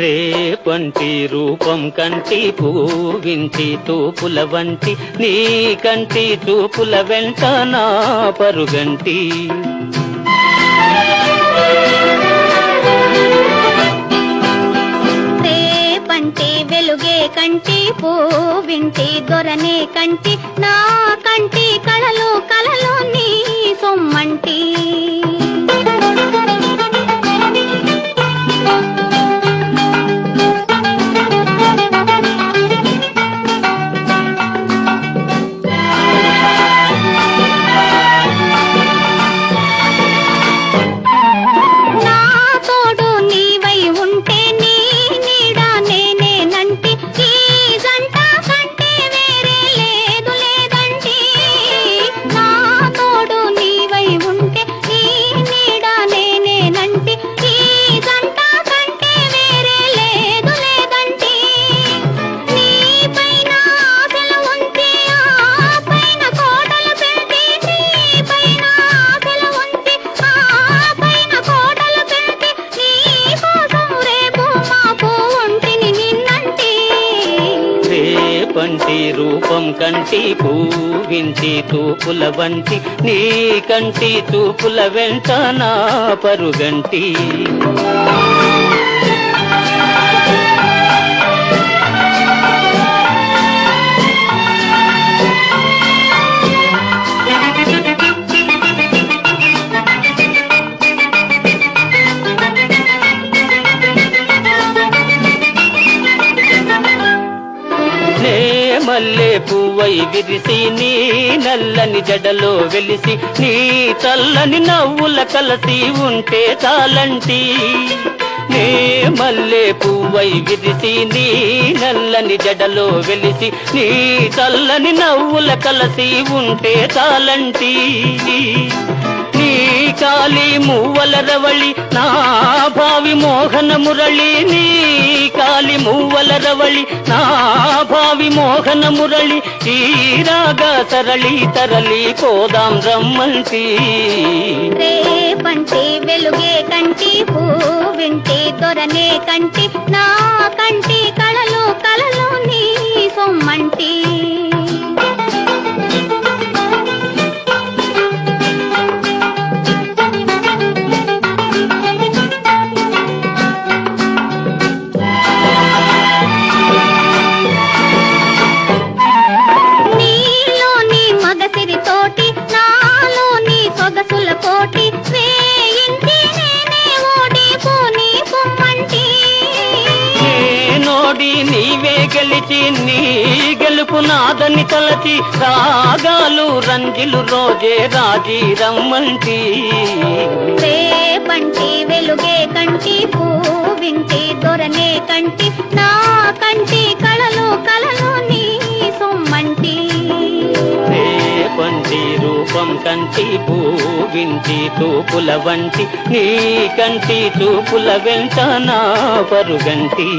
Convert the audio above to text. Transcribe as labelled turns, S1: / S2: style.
S1: రేపంటి రూపం కంటి పూవింటి తూపుల వంటి నీ కంటి చూపుల వెంట నా పరుగంటి.
S2: రేపంటి వెలుగే కంటి పూవింటి దొరనే కంటి నా కంటి కళలు కళలు నీ సొమ్మంటి.
S1: రేపంటి రూపం కంటి పూవించి తూపుల వంటి నీ కంటి తూపుల వెంట నా పరుగంటి. మల్లె పువ్వై విరిసి నీ నల్లని జడలో వెలిసి నీ తల్లని నవ్వుల కలసి ఉంటే చాలంటి. నే మల్లె పువ్వై విరిసి నీ నల్లని జడలో వెలిసి నీ తల్లని నవ్వుల కలసి ఉంటే చాలంటి. నీ కాలి మువ్వల రవళి నా భావి మోహన మురళి నీ కాలి మువ్వల రవళి నా భావి మోహన మురళి ఈ రాగా తరలి తరలి పోదాం రమ్మంతి.
S2: రేపంటే వెలుగే కంటి పూ వింటే దొరనే కంటి నా
S1: నోడి నీవే గెలిచి నీ గెలుపు నాదని తలచి రాగాలు రంజిలు రోజే రాజీ రమ్మంటి.
S2: రేపంటి వెలుగే కంటి పూవింటి దొరనే కంటి నా కంటి కళలు కళలు నీ సొమ్మంటి.
S1: రేపంటి రూపం కంటి పూవింటి తూపుల వంటి నీ కంటి చూపుల వెంట నా పరుగంటి.